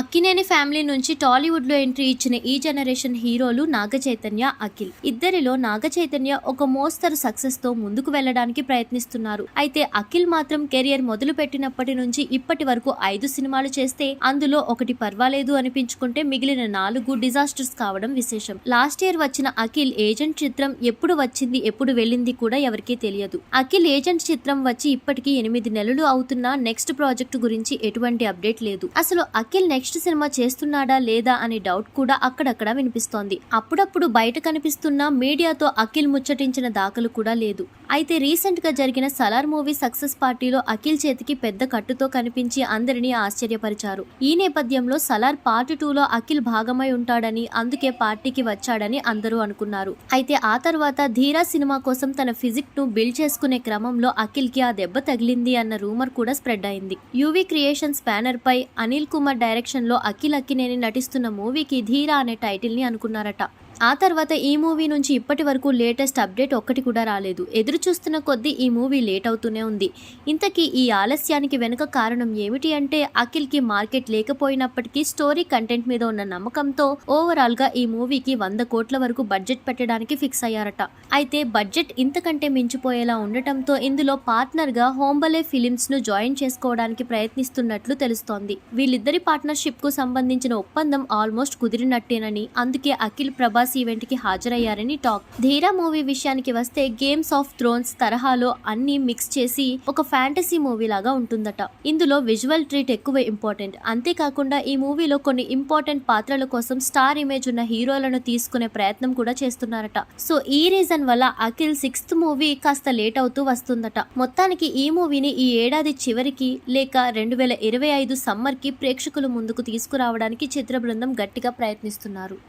Akkineni family నుంచి టాలీవుడ్లో entry ఇచ్చిన ఈ జనరేషన్ హీరోలు నాగ చైతన్య అఖిల్. ఇద్దరిలో నాగ చైతన్య ఒక మోస్తరు సక్సెస్తో ముందుకు వెళ్ళడానికి ప్రయత్నిస్తున్నారు. అయితే అఖిల్ మాత్రం కెరియర్ మొదలు పెట్టినప్పటి నుంచి ఇప్పటి వరకు ఐదు సినిమాలు చేస్తే అందులో ఒకటి పర్వాలేదు అనిపించుకుంటే మిగిలిన నాలుగు డిజాస్టర్స్ కావడం విశేషం. లాస్ట్ ఇయర్ వచ్చిన అఖిల్ ఏజెంట్ చిత్రం ఎప్పుడు వచ్చింది ఎప్పుడు వెళ్ళింది కూడా ఎవరికీ తెలియదు. అఖిల్ ఏజెంట్ చిత్రం వచ్చి ఇప్పటికి ఎనిమిది నెలలు అవుతున్నా నెక్స్ట్ ప్రాజెక్టు గురించి ఎటువంటి అప్డేట్ లేదు. అసలు అఖిల్ నెక్స్ట్ సినిమా చేస్తున్నాడా లేదా అనే డౌట్ కూడా అక్కడక్కడ వినిపిస్తోంది. అప్పుడప్పుడు బయట కనిపిస్తున్న మీడియాతో అఖిల్ ముచ్చటించిన దాఖలు కూడా లేదు. అయితే రీసెంట్గా జరిగిన సలార్ మూవీ సక్సెస్ పార్టీలో అఖిల్ చేతికి పెద్ద కట్టుతో కనిపించి అందరినీ ఆశ్చర్యపరిచారు. ఈ నేపథ్యంలో సలార్ పార్ట్ టూలో అఖిల్ భాగమై ఉంటాడని అందుకే పార్టీకి వచ్చాడని అందరూ అనుకున్నారు. అయితే ఆ తర్వాత ధీరా సినిమా కోసం తన ఫిజిక్ను బిల్డ్ చేసుకునే క్రమంలో అఖిల్కి ఆ దెబ్బ తగిలింది అన్న రూమర్ కూడా స్ప్రెడ్ అయింది. యూవీ క్రియేషన్స్ బ్యానర్ పై అనిల్ కుమార్ డైరెక్షన్ లో అఖిల్ అక్కినేని నటిస్తున్న మూవీకి ధీరా అనే టైటిల్ని అనుకున్నారట. ఆ తర్వాత ఈ మూవీ నుంచి ఇప్పటి వరకు లేటెస్ట్ అప్డేట్ ఒక్కటి కూడా రాలేదు. ఎదురు చూస్తున్న కొద్దీ ఈ మూవీ లేట్ అవుతూనే ఉంది. ఇంతకీ ఈ ఆలస్యానికి వెనుక కారణం ఏమిటి అంటే అఖిల్కి మార్కెట్ లేకపోయినప్పటికీ స్టోరీ కంటెంట్ మీద ఉన్న నమ్మకంతో ఓవరాల్గా ఈ మూవీకి వంద కోట్ల వరకు బడ్జెట్ పెట్టడానికి ఫిక్స్ అయ్యారట. అయితే బడ్జెట్ ఇంతకంటే మించిపోయేలా ఉండటంతో ఇందులో పార్ట్నర్గా హోంబలే ఫిలిమ్స్ను జాయిన్ చేసుకోవడానికి ప్రయత్నిస్తున్నట్లు తెలుస్తోంది. వీళ్ళిద్దరి పార్ట్నర్షిప్కు సంబంధించిన ఒప్పందం ఆల్మోస్ట్ కుదిరినట్టేనని అందుకే అఖిల్ ప్రభాస్ ఈవెంట్కి హాజరయ్యారని టాక్. ధీరా మూవీ విషయానికి వస్తే గేమ్స్ ఆఫ్ థ్రోన్స్ తరహాలో అన్ని మిక్స్ చేసి ఒక ఫ్యాంటసీ మూవీ లాగా ఉంటుందట. ఇందులో విజువల్ ట్రీట్ ఎక్కువ ఇంపార్టెంట్. అంతేకాకుండా ఈ మూవీలో కొన్ని ఇంపార్టెంట్ పాత్రల కోసం స్టార్ ఇమేజ్ ఉన్న హీరోలను తీసుకునే ప్రయత్నం కూడా చేస్తున్నారట. సో ఈ రీజన్ వల్ల అఖిల్ సిక్స్త్ మూవీ కాస్త లేట్ అవుతూ వస్తుందట. మొత్తానికి ఈ మూవీని ఈ ఏడాది చివరికి లేక రెండు వేల ఇరవై ఐదు సమ్మర్కి ప్రేక్షకుల ముందుకు తీసుకురావడానికి చిత్ర బృందం గట్టిగా ప్రయత్నిస్తున్నారు.